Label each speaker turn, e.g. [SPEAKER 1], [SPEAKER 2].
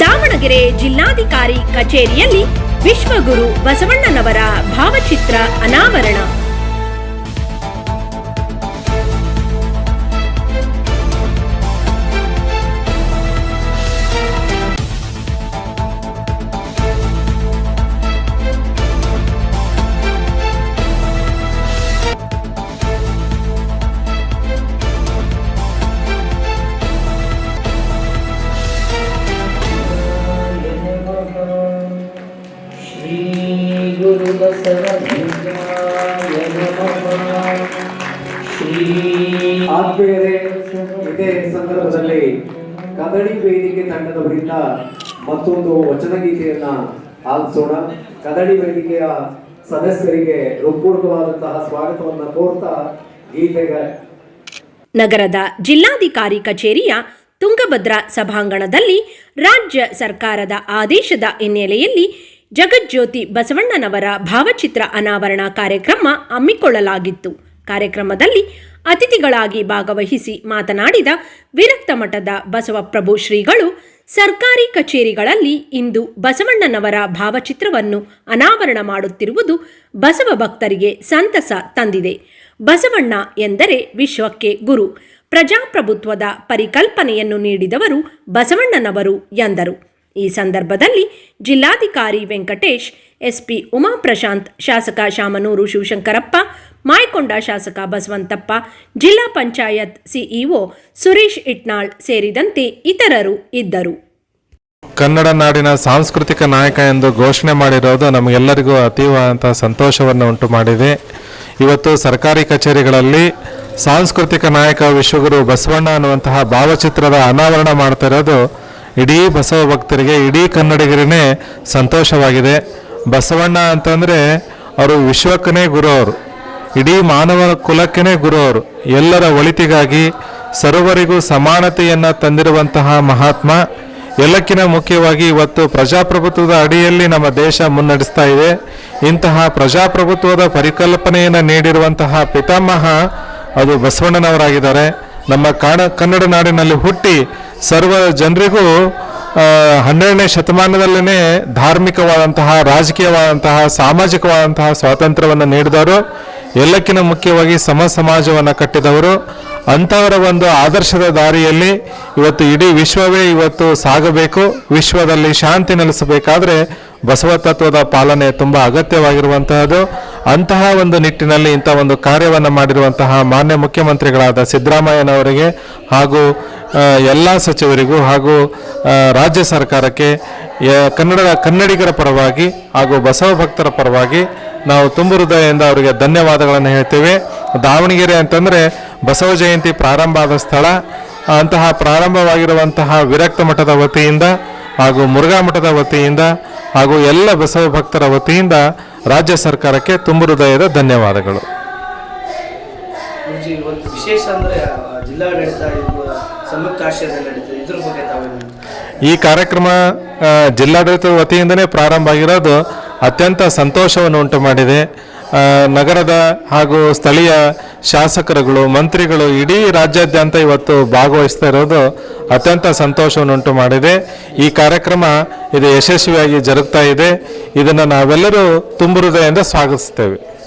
[SPEAKER 1] ದಾವಣಗೆರೆ ಜಿಲ್ಲಾಧಿಕಾರಿ ಕಚೇರಿಯಲ್ಲಿ ವಿಶ್ವಗುರು ಬಸವಣ್ಣನವರ ಭಾವಚಿತ್ರ ಅನಾವರಣ.
[SPEAKER 2] ಆತ್ಮೀಯರೇ, ಇದೇ ಸಂದರ್ಭದಲ್ಲಿ ಕದಡಿ ವೇದಿಕೆ ತಂಡದವರಿಂದ ಮತ್ತೊಂದು ವಚನ ಗೀತೆಯನ್ನ ಆಲಿಸೋಣ ಕದಡಿ ವೇದಿಕೆಯ ಸದಸ್ಯರಿಗೆ ಹೃತ್ಪೂರ್ವಕವಾದಂತಹ ಸ್ವಾಗತವನ್ನು ಕೋರ್ತಾ ಗೀತೆಗೆ.
[SPEAKER 1] ನಗರದ ಜಿಲ್ಲಾಧಿಕಾರಿ ಕಚೇರಿಯ ತುಂಗಭದ್ರಾ ಸಭಾಂಗಣದಲ್ಲಿ ರಾಜ್ಯ ಸರ್ಕಾರದ ಆದೇಶದ ಹಿನ್ನೆಲೆಯಲ್ಲಿ ಜಗಜ್ಯೋತಿ ಬಸವಣ್ಣನವರ ಭಾವಚಿತ್ರ ಅನಾವರಣ ಕಾರ್ಯಕ್ರಮ ಹಮ್ಮಿಕೊಳ್ಳಲಾಗಿತ್ತು. ಕಾರ್ಯಕ್ರಮದಲ್ಲಿ ಅತಿಥಿಗಳಾಗಿ ಭಾಗವಹಿಸಿ ಮಾತನಾಡಿದ ವಿರಕ್ತ ಮಠದ ಬಸವಪ್ರಭು ಶ್ರೀಗಳು, ಸರ್ಕಾರಿ ಕಚೇರಿಗಳಲ್ಲಿ ಇಂದು ಬಸವಣ್ಣನವರ ಭಾವಚಿತ್ರವನ್ನು ಅನಾವರಣ ಮಾಡುತ್ತಿರುವುದು ಬಸವ ಭಕ್ತರಿಗೆ ಸಂತಸ ತಂದಿದೆ. ಬಸವಣ್ಣ ಎಂದರೆ ವಿಶ್ವಕ್ಕೆ ಗುರು. ಪ್ರಜಾಪ್ರಭುತ್ವದ ಪರಿಕಲ್ಪನೆಯನ್ನು ನೀಡಿದವರು ಬಸವಣ್ಣನವರು ಎಂದರು. ಈ ಸಂದರ್ಭದಲ್ಲಿ ಜಿಲ್ಲಾಧಿಕಾರಿ ವೆಂಕಟೇಶ್, ಎಸ್ಪಿ ಉಮಾಪ್ರಶಾಂತ್ ಶಾಸಕ ಶಾಮನೂರು ಶಿವಶಂಕರಪ್ಪ, ಮಾಯಕೊಂಡ ಶಾಸಕ ಬಸವಂತಪ್ಪ, ಜಿಲ್ಲಾ ಪಂಚಾಯತ್ ಸಿಇಒ ಸುರೇಶ್ ಇಟ್ನಾಳ್ ಸೇರಿದಂತೆ ಇತರರು ಇದ್ದರು.
[SPEAKER 3] ಕನ್ನಡ ನಾಡಿನ ಸಾಂಸ್ಕೃತಿಕ ನಾಯಕ ಎಂದು ಘೋಷಣೆ ಮಾಡಿರೋದು ನಮಗೆಲ್ಲರಿಗೂ ಅತೀವಂತ ಸಂತೋಷವನ್ನು ಉಂಟು ಮಾಡಿದೆ. ಇವತ್ತು ಸರ್ಕಾರಿ ಕಚೇರಿಗಳಲ್ಲಿ ಸಾಂಸ್ಕೃತಿಕ ನಾಯಕ ವಿಶ್ವಗುರು ಬಸವಣ್ಣ ಅನ್ನುವಂತಹ ಭಾವಚಿತ್ರದ ಅನಾವರಣ ಮಾಡ್ತಾ ಇರೋದು ಇಡೀ ಬಸವ ಭಕ್ತರಿಗೆ, ಇಡೀ ಕನ್ನಡಿಗರೇ ಸಂತೋಷವಾಗಿದೆ. ಬಸವಣ್ಣ ಅಂತಂದರೆ ಅವರು ವಿಶ್ವಕ್ಕನೇ ಗುರು ಅವರು ಇಡೀ ಮಾನವ ಕುಲಕ್ಕೇ ಗುರು ಅವರು ಎಲ್ಲರ ಒಳಿತಿಗಾಗಿ, ಸರ್ವರಿಗೂ ಸಮಾನತೆಯನ್ನು ತಂದಿರುವಂತಹ ಮಹಾತ್ಮ. ಎಲ್ಲಕ್ಕಿನ ಮುಖ್ಯವಾಗಿ ಇವತ್ತು ಪ್ರಜಾಪ್ರಭುತ್ವದ ಅಡಿಯಲ್ಲಿ ನಮ್ಮ ದೇಶ ಮುನ್ನಡೆಸ್ತಾ ಇದೆ. ಇಂತಹ ಪ್ರಜಾಪ್ರಭುತ್ವದ ಪರಿಕಲ್ಪನೆಯನ್ನು ನೀಡಿರುವಂತಹ ಪಿತಾಮಹ ಅದು ಬಸವಣ್ಣನವರಾಗಿದ್ದಾರೆ. ನಮ್ಮ ಕಾಣ, ಕನ್ನಡ ನಾಡಿನಲ್ಲಿ ಹುಟ್ಟಿ ಸರ್ವ ಜನರಿಗೂ ಹನ್ನೆರಡನೇ ಶತಮಾನದಲ್ಲೇ ಧಾರ್ಮಿಕವಾದಂತಹ, ರಾಜಕೀಯವಾದಂತಹ, ಸಾಮಾಜಿಕವಾದಂತಹ ಸ್ವಾತಂತ್ರ್ಯವನ್ನು ನೀಡಿದವರು, ಎಲ್ಲಕ್ಕಿಂತ ಮುಖ್ಯವಾಗಿ ಸಮ ಸಮಾಜವನ್ನು ಕಟ್ಟಿದವರು. ಅಂಥವರ ಒಂದು ಆದರ್ಶದ ದಾರಿಯಲ್ಲಿ ಇವತ್ತು ಇಡೀ ವಿಶ್ವವೇ ಇವತ್ತು ಸಾಗಬೇಕು, ವಿಶ್ವದಲ್ಲಿ ಶಾಂತಿ ನೆಲೆಸಬೇಕಾದ್ರೆ ಬಸವ ತತ್ವದ ಪಾಲನೆ ತುಂಬ ಅಗತ್ಯವಾಗಿರುವಂತಹದ್ದು. ಅಂತಹ ಒಂದು ನಿಟ್ಟಿನಲ್ಲಿ ಇಂಥ ಒಂದು ಕಾರ್ಯವನ್ನು ಮಾಡಿರುವಂತಹ ಮಾನ್ಯ ಮುಖ್ಯಮಂತ್ರಿಗಳಾದ ಸಿದ್ದರಾಮಯ್ಯನವರಿಗೆ ಹಾಗೂ ಎಲ್ಲ ಸಚಿವರಿಗೂ ಹಾಗೂ ರಾಜ್ಯ ಸರ್ಕಾರಕ್ಕೆ ಕನ್ನಡ, ಕನ್ನಡಿಗರ ಪರವಾಗಿ ಹಾಗೂ ಬಸವ ಭಕ್ತರ ಪರವಾಗಿ ನಾವು ತುಂಬು ಹೃದಯದಿಂದ ಅವರಿಗೆ ಧನ್ಯವಾದಗಳನ್ನು ಹೇಳ್ತೇವೆ. ದಾವಣಗೆರೆ ಅಂತಂದರೆ ಬಸವ ಜಯಂತಿ ಪ್ರಾರಂಭ ಆದ ಸ್ಥಳ. ಅಂತಹ ಪ್ರಾರಂಭವಾಗಿರುವಂತಹ ವಿರಕ್ತ ಮಠದ ವತಿಯಿಂದ ಹಾಗೂ ಮುರುಘಾ ಮಠದ ವತಿಯಿಂದ ಹಾಗೂ ಎಲ್ಲ ಬಸವ ಭಕ್ತರ ವತಿಯಿಂದ ರಾಜ್ಯ ಸರ್ಕಾರಕ್ಕೆ ತುಂಬು ಹೃದಯದ ಧನ್ಯವಾದಗಳು.
[SPEAKER 4] ವಿಶೇಷ ಅಂದ್ರೆ ಜಿಲ್ಲಾಡಳಿತ
[SPEAKER 3] ಈ ಕಾರ್ಯಕ್ರಮ ಜಿಲ್ಲಾಡಳಿತದ ವತಿಯಿಂದನೇ ಪ್ರಾರಂಭ ಆಗಿರೋದು ಅತ್ಯಂತ ಸಂತೋಷವನ್ನು ಉಂಟು ಮಾಡಿದೆ. ನಗರದ ಹಾಗೂ ಸ್ಥಳೀಯ ಶಾಸಕರುಗಳು, ಮಂತ್ರಿಗಳು ಇಡೀ ರಾಜ್ಯಾದ್ಯಂತ ಇವತ್ತು ಭಾಗವಹಿಸ್ತಾ ಇರೋದು ಅತ್ಯಂತ ಸಂತೋಷವನ್ನುಂಟು ಮಾಡಿದೆ. ಈ ಕಾರ್ಯಕ್ರಮ ಇದು ಯಶಸ್ವಿಯಾಗಿ ಜರುಗ್ತಾ ಇದೆ. ಇದನ್ನು ನಾವೆಲ್ಲರೂ ತುಂಬು ಹೃದಯದಿಂದ ಸ್ವಾಗತಿಸ್ತೇವೆ.